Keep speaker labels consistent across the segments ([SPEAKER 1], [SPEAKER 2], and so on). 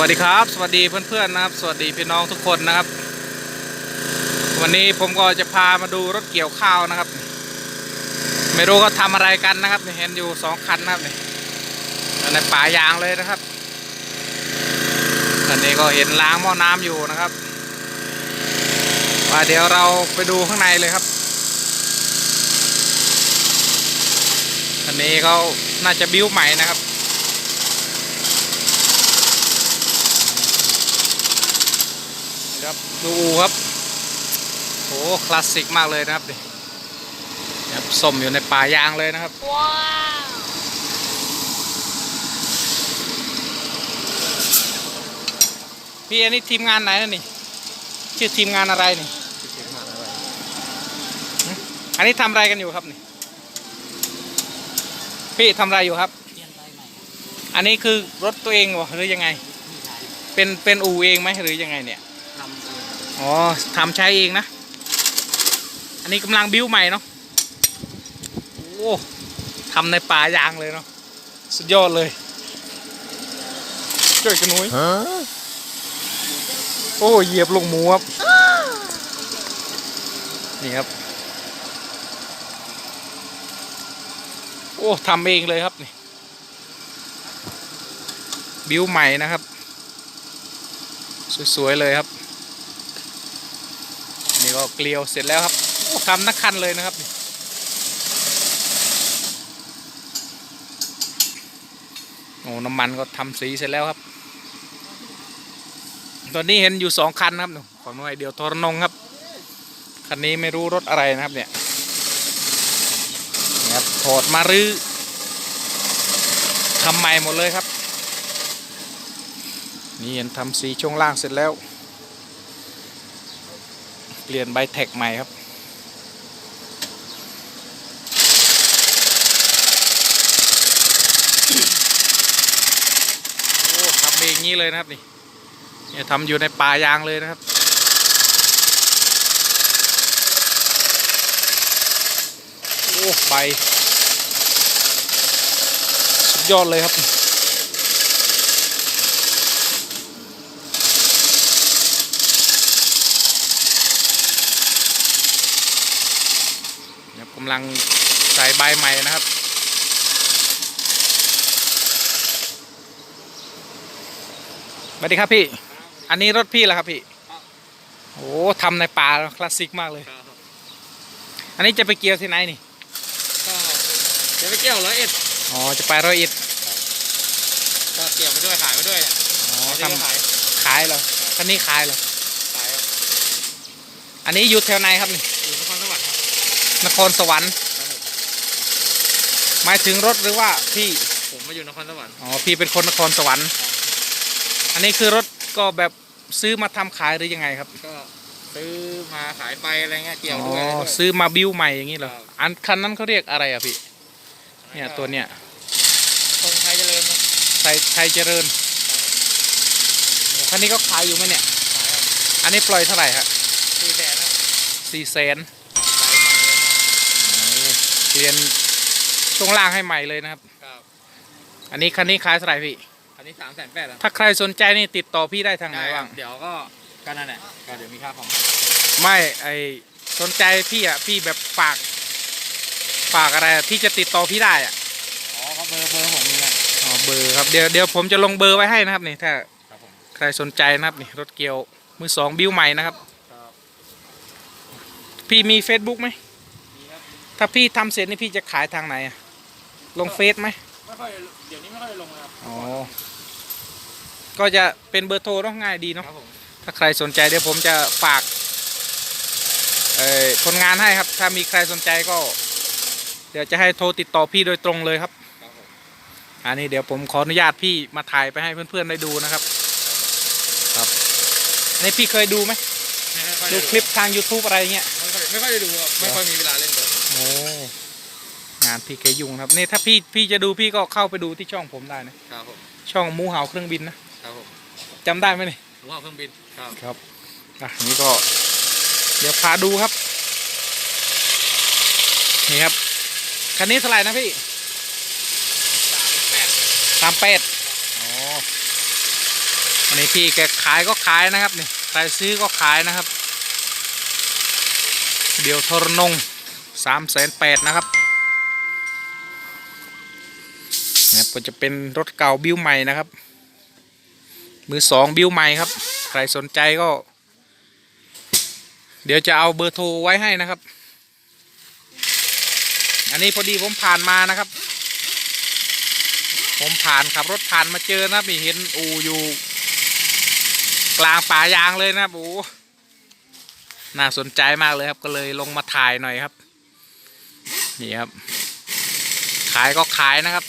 [SPEAKER 1] วัสดีครับ สวัสดีเพื่อนๆนะครับ สวัสดีพี่น้องทุกคนนะครับ วันนี้ผมก็จะพามาดูรถเกี่ยวข้าวนะครับ ไม่รู้เขาทำอะไรกันนะครับเห็นอยู่สองคันนะครับนี่อยู่ในป่ายางเลยนะครับอันนี้ก็เห็นล้างหม้อน้ำอยู่นะครับว่าเดี๋ยวเราไปดูข้างในเลยครับอันนี้เขาน่าจะบิ้วใหม่นะครับ ครับดูอูครับโอ้คลาสสิกมากเลยนะครับดิครับส้มอยู่ในป่ายางเลยนะครับ
[SPEAKER 2] ว้าว
[SPEAKER 1] พี่อันนี้ทีมงานไหนนะนี่ชื่อทีมงานอะไรนี่หึอันนี้ทำอะไรกันอยู่ครับนี่พี่ทำอะไรอยู่ครับ
[SPEAKER 2] เปลี่ยนไปใหม่
[SPEAKER 1] อันนี้คือรถตัวเองวะหรือยังไง
[SPEAKER 2] พี่ชาย
[SPEAKER 1] เป็นเป็นอู่เองไหมหรือยังไงเนี่ย
[SPEAKER 2] ทำเอง
[SPEAKER 1] อ๋อทำใช้เองนะ อันนี้กำลังบิ้วใหม่เนาะโอ้ทำในป่ายางเลยเนาะสุดยอดเลยช่วยกันนุ้ยโอ้เหยียบลงหมูครับ นี่ครับ โอ้ทำเองเลยครับนี่ บิ้วใหม่นะครับ สวย ๆ เลยครับ นี่ก็เกลียวเสร็จแล้วครับทำนักคันเลยนะครับโอ้น้ำมันก็ทำสีเสร็จแล้วครับ ตอนนี้เห็นอยู่สองคันนะครับหนูของหน่วยเดียวทรนงครับ คันนี้ไม่รู้รถอะไรนะครับเนี่ยนี่ครับถอดมารื้อทำใหม่หมดเลยครับ นี่เห็นทำสีช่วงล่างเสร็จแล้ว เปลี่ยนใบแท็กใหม่ครับ โอ้ทำเองงี้เลยนะครับนี่เนี่ยทำอยู่ในป่ายางเลยนะครับโอ้ใบสุดยอดเลยครับ เดี๋ยวกำลังใส่ใบใหม่นะครับ สวัสดีครับพี่ อันนี้รถพี่เหรอครับพี่ โอ้ทำในป่าคลาสสิกมากเลย
[SPEAKER 2] ครับ
[SPEAKER 1] อันนี้จะไปเกี่ยวที่ไหนนี่
[SPEAKER 2] ก็เดี๋ยวไปเกี่ยวร้อยเอ็ด
[SPEAKER 1] อ๋อ จะไปร้อยเอ็ด
[SPEAKER 2] ก็เกี่ยวไปด้วยขายไปด้วยเนี่ย
[SPEAKER 1] อ๋อ
[SPEAKER 2] ทำ
[SPEAKER 1] ทำ
[SPEAKER 2] ขาย
[SPEAKER 1] ขายเหรอคันนี้ขายเหรอ
[SPEAKER 2] ขายครับ
[SPEAKER 1] อันนี้อยู่แถวไหนครับนี่ นครสวรรค์
[SPEAKER 2] ครับผม
[SPEAKER 1] หมายถึงรถหรือว่าพี่
[SPEAKER 2] ผมมาอยู่นครสวรรค์
[SPEAKER 1] อ๋อพี่เป็นคนนครสวรรค์ อันนี้คือรถก็แบบซื้อมาทำขายหรือยังไงครับ
[SPEAKER 2] ก็ซื้อมาขายไปอะไรเงี้ยเกี่ยว
[SPEAKER 1] อ๋
[SPEAKER 2] ด้วย
[SPEAKER 1] อ
[SPEAKER 2] อะไรด้วย
[SPEAKER 1] ซื้อมาบิ้วใหม่อย่างนี้เหรอ
[SPEAKER 2] ครับ
[SPEAKER 1] อันคันนั้นเขาเรียกอะไรอะพี่เนี่ยตัวเนี้ย
[SPEAKER 2] ตรงไทยเจริญนะ
[SPEAKER 1] ไทยไทยเจริญโอ้คันนี้ก็ขายอยู่ไหมเนี่ย
[SPEAKER 2] ขายครับ
[SPEAKER 1] อันนี้ปล่อยเท่าไหร่ฮะ
[SPEAKER 2] สี่แสนครับ
[SPEAKER 1] สี่แสน
[SPEAKER 2] ขายมาแล้ว
[SPEAKER 1] เปลี่ยนช่วงล่างให้ใหม่เลยนะครับ
[SPEAKER 2] ครับ
[SPEAKER 1] อันนี้คันนี้ขายเท่าไหร่พี่
[SPEAKER 2] อันนี้สามแสนแปดอะ
[SPEAKER 1] ถ้าใครสนใจนี่ติดต่อพี่ได้ทางไหนบ้าง
[SPEAKER 2] เดี๋ยวก็ก็นั่นแหละก็เดี๋ยวมีค่าของ
[SPEAKER 1] ไม่ไอสนใจพี่อะพี่แบบฝากฝากอะไรอะที่จะติดต่อพี่ได้อะ
[SPEAKER 2] อ๋อก็เบอร์เบอร์ผมมีอะ
[SPEAKER 1] อ๋อเบอร์ครับเดี๋ยวเดี๋ยวผมจะลงเบอร์ไว้ให้นะครับนี่ถ้า
[SPEAKER 2] ครับผม
[SPEAKER 1] ใครสนใจนะครับนี่รถเกียวมือสองบิ้วใหม่นะครับ
[SPEAKER 2] ครับ
[SPEAKER 1] พี่มี Facebook ไหม
[SPEAKER 2] มีครับ
[SPEAKER 1] ถ้าพี่ทำเสร็จนี่พี่จะขายทางไหนอะลงเฟซไหม
[SPEAKER 2] ไม่ค่อยเดี๋ยวนี้ไม่ค่อยลงนะครับ
[SPEAKER 1] อ๋อก็จะเป็นเบอร์โทรเนาะง่ายดีเนาะ
[SPEAKER 2] ครับผม
[SPEAKER 1] ถ้าใครสนใจเดี๋ยวผมจะฝากเอ่อผลงานให้ครับ ถ้ามีใครสนใจก็ เดี๋ยวจะให้โทรติดต่อพี่โดยตรงเลยครับ
[SPEAKER 2] ครับผม
[SPEAKER 1] อันนี้เดี๋ยวผมขออนุญาตพี่มาถ่ายไปให้เพื่อนๆได้ดูนะครับ ครับอันนี้พี่เคยดูไหม
[SPEAKER 2] ไม่ค่อย
[SPEAKER 1] ดู
[SPEAKER 2] ไค
[SPEAKER 1] ลิปทาง YouTube อะไรเงี้ย
[SPEAKER 2] ไม่ค่อยไม่ค่อยได้ดูครับไม่ค่อยมีเวลาเล่นเลย
[SPEAKER 1] โอ้งานพี่แกยุ่งนะครับนี่ถ้าพี่พี่จะดูพี่ก็เข้าไปดูที่ช่องผมได้นะ ครับ
[SPEAKER 2] ผม
[SPEAKER 1] ช่องหมูเห่าเครื่องบินนะ ครับ
[SPEAKER 2] ผม
[SPEAKER 1] จำได้ไหมนี่
[SPEAKER 2] ผมเอาเครื่องบิน ครับ
[SPEAKER 1] ครับ อะนี่ก็ เดี๋ยวพาดูครับ นี่ครับ คันนี้เท่าไหร่นะพี่
[SPEAKER 2] สามแปด
[SPEAKER 1] สามแปดอ๋ออันนี่พี่แกขายก็ขายนะครับนี่ใครซื้อก็ขายนะครับ เดี๋ยวทรนง สามแสนแปดนะครับเนี่ยก็จะเป็นรถเก่าบิ้วใหม่นะครับ มือสองบิ้วใหม่ครับ ใครสนใจก็ เดี๋ยวจะเอาเบอร์โทรไว้ให้นะครับ อันนี้พอดีผมผ่านมานะครับ ผมผ่านขับรถผ่านมาเจอนะครับนี่เห็นอูอยู่กลางป่ายางเลยนะครับโอ้น่าสนใจมากเลยครับก็เลยลงมาถ่ายหน่อยครับ นี่ครับ ขายก็ขายนะครับ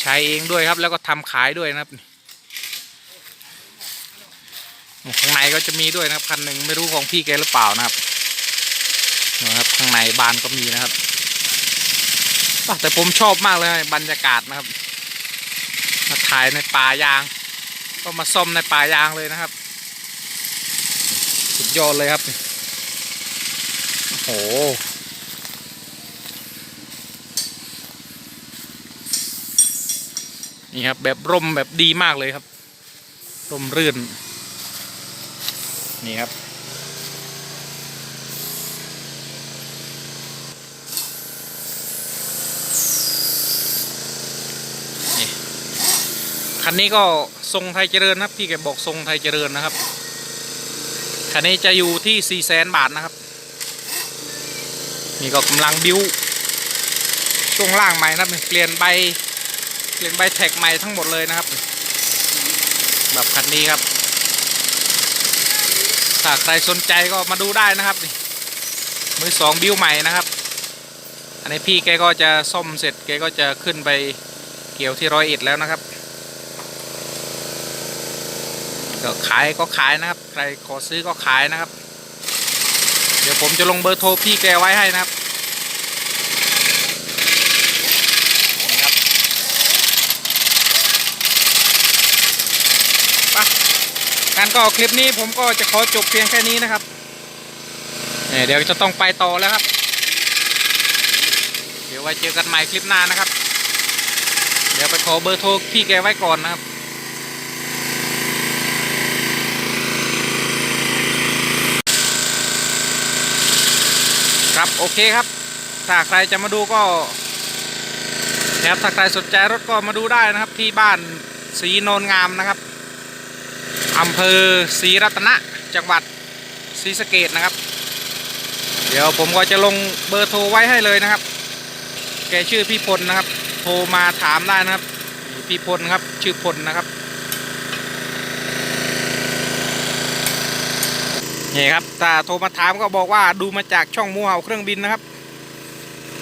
[SPEAKER 1] ใช้เองด้วยครับ แล้วก็ทำขายด้วยนะครับข้างในก็จะมีด้วยนะครับคันหนึ่งไม่รู้ของพี่แกหรือเปล่านะครับนะครับข้างในบานก็มีนะครับแต่ผมชอบมากเลยบรรยากาศนะครับ มาถ่ายในป่ายาง ก็มาซ่อมในป่ายางเลยนะครับ สุดยอดเลยครับ โอ้โห นี่ครับ แบบร่มแบบดีมากเลยครับ ร่มรื่น นี่ครับ นี่ คันนี้ก็ทรงไทยเจริญนะครับ พี่แกบอกทรงไทยเจริญนะครับ คันนี้จะอยู่ที่4ี่แสนบาทนะครับ นี่ก็กำลังบิ้วช่วงล่างใหม่นะครับเปลี่ยนใบ เปลี่ยนใบแท็กใหม่ทั้งหมดเลยนะครับแบบคันนี้ครับ ถ้าใครสนใจก็มาดูได้นะครับนี่มือสองบิ้วใหม่นะครับ อันนี้พี่แกก็จะซ่อมเสร็จแกก็จะขึ้นไปเกี่ยวที่ร้อยเอ็ดแล้วนะครับก็ขายก็ขายนะครับ ใครขอซื้อก็ขายนะครับ เดี๋ยวผมจะลงเบอร์โทรพี่แกไว้ให้นะครับนี่ครับไปงั้น ก็คลิปนี้ผมก็จะขอจบเพียงแค่นี้นะครับเนี่ยเดี๋ยวจะต้องไปต่อแล้วครับ เดี๋ยวไว้เจอกันใหม่คลิปหน้านะครับ เดี๋ยวไปขอเบอร์โทรพี่แกไว้ก่อนนะครับครับโอเคครับ ถ้าใครจะมาดูก็นะครับถ้าใครสนใจรถก็มาดูได้นะครับที่บ้านศรีโนนงามนะครับ อำเภอศรีรัตนะจังหวัดศรีสะเกดนะครับ เดี๋ยวผมก็จะลงเบอร์โทรไว้ให้เลยนะครับ แกชื่อพี่พลนะครับ โทรมาถามได้นะครับ พี่พลครับชื่อพลนะครับนี่ครับถ้าโทรมาถามก็บอกว่าดูมาจากช่องมูเห่าเครื่องบินนะครับ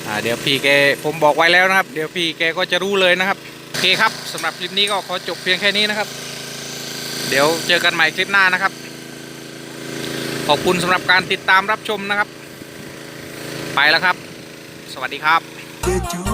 [SPEAKER 1] อ่าเดี๋ยวพี่แกผมบอกไว้แล้วนะครับ เดี๋ยวพี่แกก็จะรู้เลยนะครับโอเคครับสำหรับคลิปนี้ก็ขอจบเพียงแค่นี้นะครับ เดี๋ยวเจอกันใหม่คลิปหน้านะครับ ขอบคุณสำหรับการติดตามรับชมนะครับ ไปแล้วครับ สวัสดีครับ